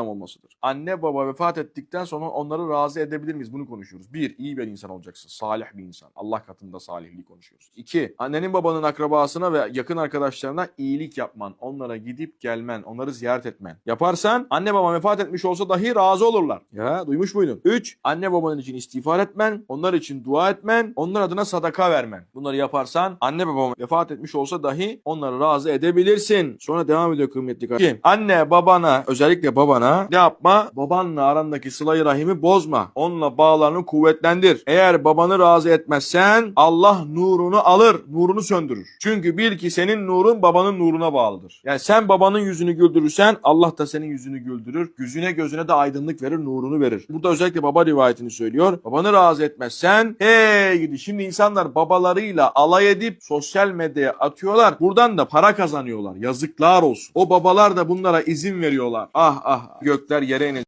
olmasıdır. Anne baba vefat ettikten sonra onları razı edebilir miyiz? Bunu konuşuyoruz. Bir, iyi bir insan olacaksın. Salih bir insan. Allah katında salihliği konuşuyoruz. İki, annenin babanın akrabasına ve yakın arkadaşlarına iyilik yapman. Onlara gidip gelmen. Onları ziyaret etmen. Yaparsan anne baba vefat etmiş olsa dahi razı olurlar. Ya duymuş muydun? Üç, anne babanın için istiğfar etmen. Onlar için dua etmen. Onlar adına sadaka vermen. Bunları yaparsan anne babam vefat etmiş olsa dahi onları razı edebilirsin. Sonra devam ediyor kıymetli kardeşim. Anne babana özellikle babana ne yapma? Babanla arandaki sılayı rahimi bozma. Onunla bağlarını kuvvetlendir. Eğer babanı razı etmezsen Allah nurunu alır. Nurunu söndürür. Çünkü bil ki senin nurun babanın nuruna bağlıdır. Yani sen babanın yüzünü güldürürsen Allah da senin yüzünü güldürür. Yüzüne gözüne de aydınlık verir, nurunu verir. Burada özellikle baba rivayetini söylüyor. Babanı razı etmezsen hey gidi. Şimdi insanlar babalarıyla alay edip sosyal medyaya atıyorlar. Buradan da para kazanıyorlar. Yazıklar olsun. O babalar da bunlara izin veriyorlar. Ah ah gökler yere.